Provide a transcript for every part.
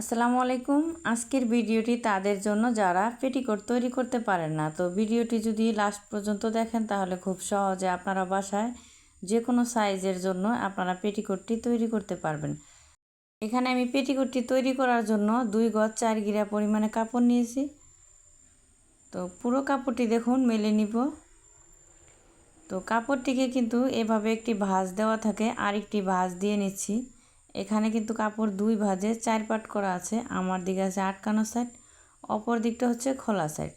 আসসালামু আলাইকুম। আজকের ভিডিওটি তাদের জন্য যারা পেটিকোট তৈরি করতে পারেন না, তো ভিডিওটি যদি লাস্ট পর্যন্ত দেখেন তাহলে খুব সহজে আপনারা বাসায় যে কোনো সাইজের জন্য আপনারা পেটিকোটটি তৈরি করতে পারবেন। এখানে আমি পেটিকোটটি তৈরি করার জন্য দুই গজ চার গিরা পরিমাণে কাপড় নিয়েছি। তো পুরো কাপড়টি দেখুন, মেলে নিব। তো কাপড়টিকে কিন্তু এভাবে একটি ভাঁজ দেওয়া থাকে, আরেকটি ভাঁজ দিয়ে নিচ্ছি। এখানে কিন্তু কাপড় দুই ভাজে চার পাট করা আছে। আমার দিকে আছে আটকানো সাইড অপর দিকটা হচ্ছে খোলা সাইড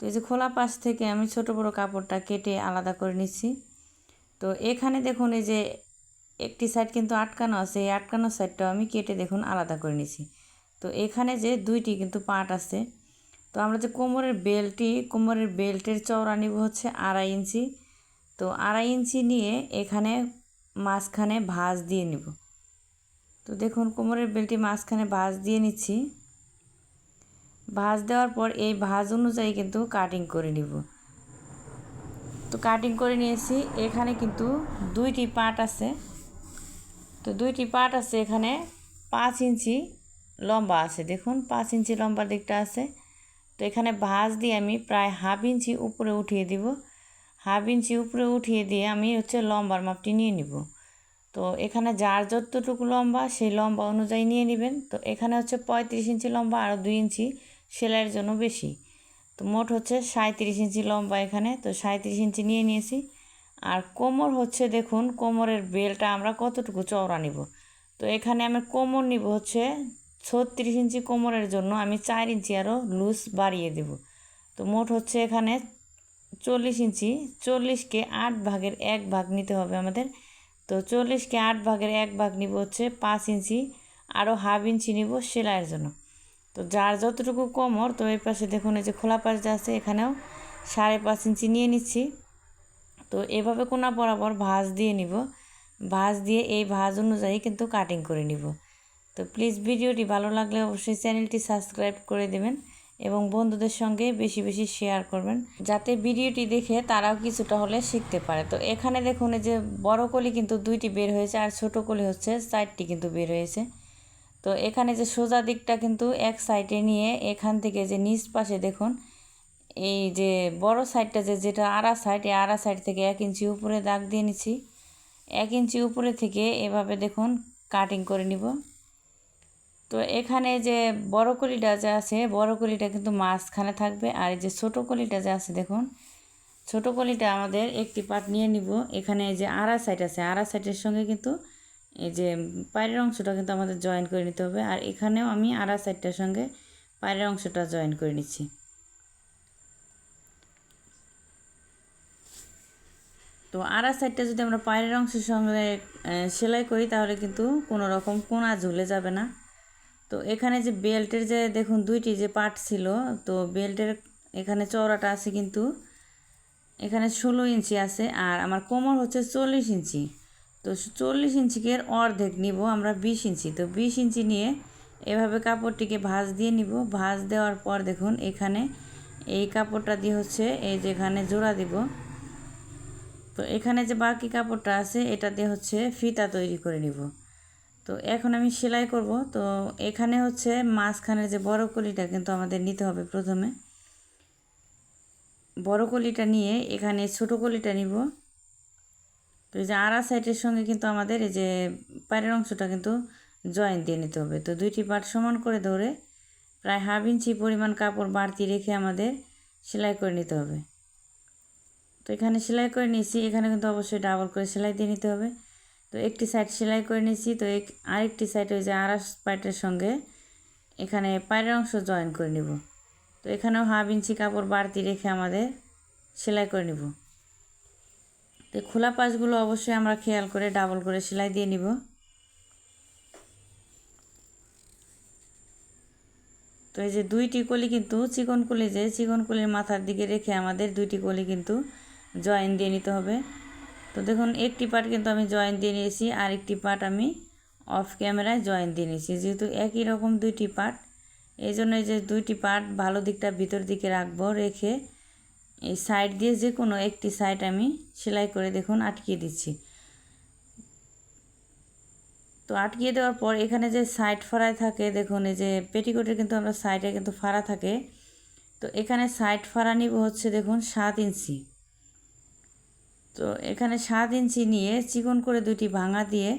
তো এই যে খোলা পাশ থেকে আমি ছোট বড় কাপড়টা কেটে আলাদা করে নিচ্ছি। তো এখানে দেখুন এই যে একটি সাইড কিন্তু আটকানো আছে, এই আটকানো সাইডটাও আমি কেটে দেখুন আলাদা করে নিছি তো এখানে যে দুইটি কিন্তু পাট আছে। তো আমরা যে কোমরের বেল্টটি কোমরের বেল্টের চওড়া নিব হচ্ছে আড়াই ইঞ্চি। তো আড়াই ইঞ্চি নিয়ে এখানে মাঝখানে ভাঁজ দিয়ে নিব। তো দেখুন, কোমরের বেলটি মাঝখানে ভাঁজ দিয়ে নিচ্ছি। ভাঁজ দেওয়ার পর এই ভাঁজ অনুযায়ী কিন্তু কাটিং করে নিব। তো কাটিং করে নিয়েছি। এখানে কিন্তু দুইটি পাট আছে। তো দুইটি পাট আছে এখানে পাঁচ ইঞ্চি লম্বা আছে। দেখুন, পাঁচ ইঞ্চি লম্বার দিকটা আছে। তো এখানে ভাঁজ দিয়ে আমি প্রায় হাফ ইঞ্চি উপরে উঠিয়ে দিব। হাফ ইঞ্চি উপরে উঠিয়ে দিয়ে আমি হচ্ছে লম্বার মাপটি নিয়ে নিব। তো এখানে যার যতটুকু লম্বা, সেই লম্বা অনুযায়ী নিয়ে নেবেন। তো এখানে হচ্ছে পঁয়ত্রিশ ইঞ্চি লম্বা আরও দুই ইঞ্চি সেলাইয়ের জন্য বেশি। তো মোট হচ্ছে সাঁত্রিশ ইঞ্চি লম্বা এখানে। তো সাঁত্রিশ ইঞ্চি নিয়ে নিয়েছি। আর কোমর হচ্ছে দেখুন, কোমরের বেলটা আমরা কতটুকু চওড়া নিব। তো এখানে আমি কোমর নিব হচ্ছে ছত্রিশ ইঞ্চি কোমরের জন্য, আমি চার ইঞ্চি আরও লুজ বাড়িয়ে দেব। তো মোট হচ্ছে এখানে চল্লিশ ইঞ্চি, চল্লিশকে আট ভাগের এক ভাগ নিতে হবে আমাদের। তো চল্লিশকে আট ভাগের এক ভাগ নিব হচ্ছে পাঁচ ইঞ্চি, আরও হাফ ইঞ্চি নিব সেলাইয়ের জন্য। তো যার যতটুকু কোমর, তো এই পাশে দেখুন এই যে খোলা পাশ যা আছে, এখানেও সাড়ে পাঁচ ইঞ্চি নিয়ে নিচ্ছি। তো এভাবে কোনা বরাবর ভাঁজ দিয়ে নিব। ভাঁজ দিয়ে এই ভাঁজ অনুযায়ী কিন্তু কাটিং করে নিব। তো প্লিজ ভিডিওটি ভালো লাগলে অবশ্যই চ্যানেলটি সাবস্ক্রাইব করে দেবেন। এবং বন্ধুদের সঙ্গে বেশি বেশি শেয়ার করবেন, যাতে ভিডিওটি দেখে তারাও কিছুটা হলে শিখতে পারে। তো এখানে দেখুন যে বড় কলি কিন্তু দুইটি বের হয়েছে আর ছোট কলি হচ্ছে চারটি কিন্তু বের হয়েছে। তো এখানে যে সোজা দিকটা কিন্তু এক সাইডে নিয়ে এখান থেকে যে নিচ পাশে দেখুন, এই যে বড় সাইডটা যে যেটা আড়া সাইড এই আড়া সাইড থেকে এক ইঞ্চি উপরে দাগ দিয়ে নিচ্ছি। এক ইঞ্চি উপরে থেকে এভাবে দেখুন কাটিং করে নিব। তো এখানে যে বড় কলিটা যে আছে, বড় কলিটা কিন্তু মাঝখানে থাকবে। আর এই যে ছোটো কলিটা যে আছে, দেখুন, ছোটো কলিটা আমাদের একটি পাট নিয়ে নিব। এখানে এই যে আড়া সাইড আছে, আড়া সাইডের সঙ্গে কিন্তু এই যে পায়ের অংশটা কিন্তু আমাদের জয়েন করে নিতে হবে। আর এখানেও আমি আড়া সাইডটার সঙ্গে পায়ের অংশটা জয়েন করে নিচ্ছি। তো আড়া সাইডটা যদি আমরা পায়ের অংশের সঙ্গে সেলাই করি, তাহলে কিন্তু কোনো রকম কোনা ঝুলে যাবে না। তো এখানে যে বেল্টের যে, দেখুন দুইটি যে পার্ট ছিল, তো বেল্টের এখানে চওড়াটা আছে কিন্তু, এখানে ষোলো ইঞ্চি আছে আর আমার কোমর হচ্ছে চল্লিশ ইঞ্চি। তো চল্লিশ ইঞ্চিকে অর্ধেক নিব, আমরা বিশ ইঞ্চি। তো বিশ ইঞ্চি নিয়ে এভাবে কাপড়টিকে ভাঁজ দিয়ে নিব। ভাঁজ দেওয়ার পর দেখুন এখানে এই কাপড়টা দিয়ে হচ্ছে এই যেখানে জোড়া দিব। তো এখানে যে বাকি কাপড়টা আছে, এটা দিয়ে হচ্ছে ফিতা তৈরি করে নিব। তো এখন আমি সেলাই করব। তো এখানে হচ্ছে মাঝখানের যে বড় কলিটা কিন্তু আমাদের নিতে হবে প্রথমে। বড় কলিটা নিয়ে এখানে ছোট কলিটা নিব। তো এই যে আড়া সাইডের সঙ্গে কিন্তু আমাদের এই যে পায়ের অংশটা কিন্তু জয়েন দিয়ে নিতে হবে। তো দুইটি পাট সমান করে ধরে প্রায় হাফ ইঞ্চি পরিমাণ কাপড় বাড়তি রেখে আমাদের সেলাই করে নিতে হবে। তো এখানে সেলাই করে নিয়েছি। এখানে কিন্তু অবশ্যই ডাবল করে সেলাই দিয়ে নিতে হবে। তো একটি সাইড সেলাই করে নিয়েছি, তো আরেকটি সাইড ওই যে আড়াস পাইটের সঙ্গে এখানে পায়ের অংশ জয়েন করে নিব। তো এখানেও হাফ ইঞ্চি কাপড় বাড়তি রেখে আমাদের সেলাই করে নিব। তো খোলা পাশগুলো অবশ্যই আমরা খেয়াল করে ডাবল করে সেলাই দিয়ে নিব। তো এই যে দুইটি কলি কিন্তু চিকন কলি যে, চিকন কলির মাথার দিকে রেখে আমাদের দুইটি কলি কিন্তু জয়েন দিয়ে নিতে হবে। তো দেখুন, একটি পার্ট কিন্তু আমি জয়েন দিয়ে নিয়েছি আর একটি পার্ট আমি অফ ক্যামেরায় জয়েন দিয়ে নিয়েছি। যেহেতু একই রকম দুইটি পার্ট এই জন্য যে দুইটি পার্ট ভালো দিকটা ভিতর দিকে রাখব, রেখে এই সাইড দিয়ে যে কোনো একটি সাইড আমি সেলাই করে দেখুন আটকিয়ে দিচ্ছি। তো আটকিয়ে দেওয়ার পর এখানে যে সাইড ফাড়ায় থাকে, দেখুন এই যে পেটিকোটের কিন্তু আমরা সাইডে কিন্তু ফাড়া থাকে। তো এখানে সাইড ফাড়া নিব হচ্ছে দেখুন সাত ইঞ্চি। তো এখানে সাত ইঞ্চি নিয়ে চিকন করে দুটি ভাঙা দিয়ে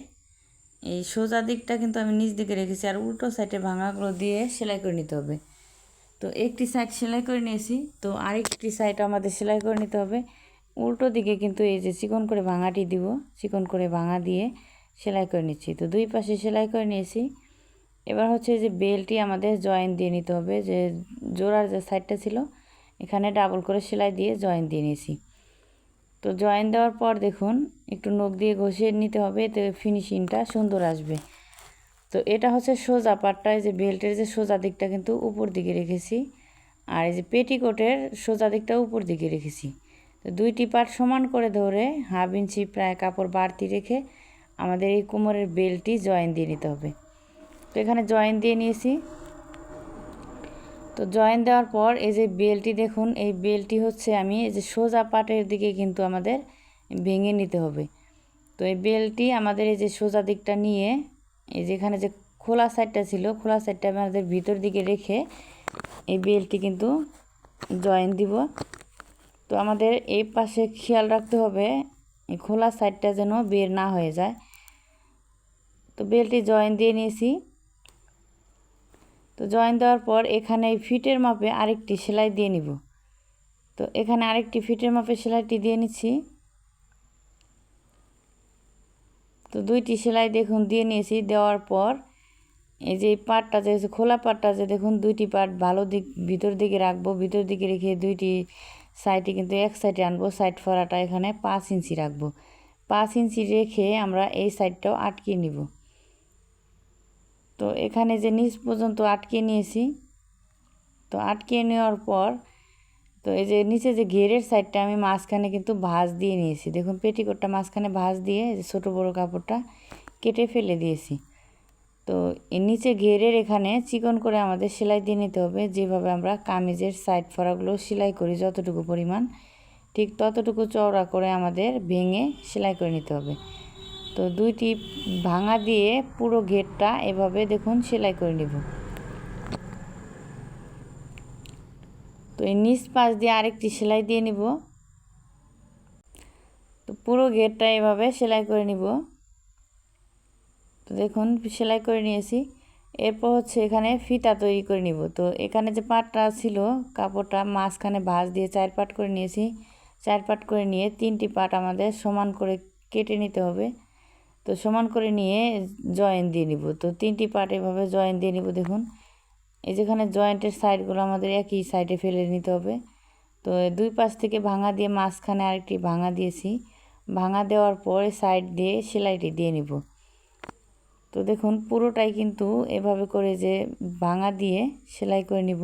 এই সোজা দিকটা কিন্তু আমি নিচ দিকে রেখেছি আর উল্টো সাইডে ভাঙাগুলো দিয়ে সেলাই করে নিতে হবে। তো একটি সাইড সেলাই করে নিয়েছি, তো আরেকটি সাইড আমাদের সেলাই করে নিতে হবে। উল্টো দিকে কিন্তু এই যে চিকন করে ভাঙাটি দিব, চিকন করে ভাঙা দিয়ে সেলাই করে নিচ্ছি। তো দুই পাশে সেলাই করে নিয়েছি। এবার হচ্ছে যে বেলটি আমাদের জয়েন দিয়ে নিতে হবে, যে জোড়ার যে সাইডটা ছিল, এখানে ডাবল করে সেলাই দিয়ে জয়েন দিয়ে নিয়েছি। তো জয়েন দেওয়ার পর দেখুন, একটু নখ দিয়ে ঘষিয়ে নিতে হবে, এতে ফিনিশিংটা সুন্দর আসবে। তো এটা হচ্ছে সোজা পাটটা, এই যে বেল্টের যে সোজা দিকটা কিন্তু উপর দিকে রেখেছি, আর এই যে পেটিকোটের সোজা দিকটা উপর দিকে রেখেছি। তো দুইটি পাট সমান করে ধরে হাফ ইঞ্চি প্রায় কাপড় বাড়তি রেখে আমাদের এই কোমরের বেল্টটি জয়েন দিয়ে নিতে হবে। তো এখানে জয়েন দিয়ে নিয়েছি। তো জয়েন দেওয়ার পর এই যে বেলটি দেখুন, এই বেলটি হচ্ছে আমি, এই যে সোজা পাটের দিকে কিন্তু আমাদের ভেঙে নিতে হবে। তো এই বেলটি আমাদের এই যে সোজা দিকটা নিয়ে, এই যেখানে যে খোলা সাইডটা ছিল, খোলা সাইডটা আমাদের ভিতর দিকে রেখে এই বেলটি কিন্তু জয়েন দিব। তো আমাদের এই পাশে খেয়াল রাখতে হবে, এই খোলা সাইডটা যেন বের না হয়ে যায়। তো বেলটি জয়েন দিয়ে নিয়েছি। তো জয়েন দেওয়ার পর এখানে এই ফিটের মাপে আরেকটি সেলাই দিয়ে নিব। তো এখানে আরেকটি ফিটের মাপে সেলাইটি দিয়ে নিচ্ছি। তো দুইটি সেলাই দেখুন দিয়ে নিয়েছি। দেওয়ার পর এই যে পাটটা যে খোলা পাটটা যে দেখুন দুইটি পাট ভালো দিক ভিতর দিকে রাখব। ভিতর দিকে রেখে দুইটি সাইডে কিন্তু এক সাইডে আনব। সাইড ফরাটা এখানে পাঁচ ইঞ্চি রাখব। পাঁচ ইঞ্চি রেখে আমরা এই সাইডটাও আটকে নিব। তো এখানে যে নিচ পর্যন্ত আটকে নিয়েছি, তো আটকে নেওয়ার পর, তো এই যে নিচে যে ঘেরের সাইডটা আমি মাঝখানে কিন্তু ভাঁজ দিয়ে নিয়েছি। দেখুন পেটিকোটটা মাঝখানে ভাঁজ দিয়ে যে ছোটো বড়ো কাপড়টা কেটে ফেলে দিয়েছি। তো নিচে ঘেরের এখানে চিকন করে আমাদের সেলাই দিয়ে নিতে হবে। যেভাবে আমরা কামিজের সাইড ফরাগুলো সেলাই করি যতটুকু পরিমাণ, ঠিক ততটুকু চওড়া করে আমাদের ভেঙে সেলাই করে নিতে হবে। তো দুইটি ভাঙা দিয়ে পুরো ঘেরটা এভাবে দেখুন সেলাই করে নিব। তো এই নিচ পাশ দিয়ে আরেকটি সেলাই দিয়ে নিব। তো পুরো ঘেরটা এভাবে সেলাই করে নিব। তো দেখুন, সেলাই করে নিয়েছি। এরপর হচ্ছে এখানে ফিতা তৈরি করে নিব। তো এখানে যে পাটটা ছিল, কাপড়টা মাঝখানে ভাঁজ দিয়ে চার পাট করে নিয়েছি। চার পাট করে নিয়ে তিনটি পাট আমাদের সমান করে কেটে নিতে হবে। তো সমান করে নিয়ে জয়েন দিয়ে নিব। তো তিনটি পার্ট এভাবে জয়েন দিয়ে নিব দেখুন। এই যেখানে জয়েন্টের সাইডগুলো আমাদের একই সাইডে ফেলে নিতে হবে। তো দুই পাশ থেকে ভাঙা দিয়ে মাঝখানে আরেকটি ভাঙা দিয়েছি। ভাঙা দেওয়ার পরে সাইড দিয়ে সেলাইটি দিয়ে নিব। তো দেখুন পুরোটাই কিন্তু এভাবে করে যে ভাঙা দিয়ে সেলাই করে নিব।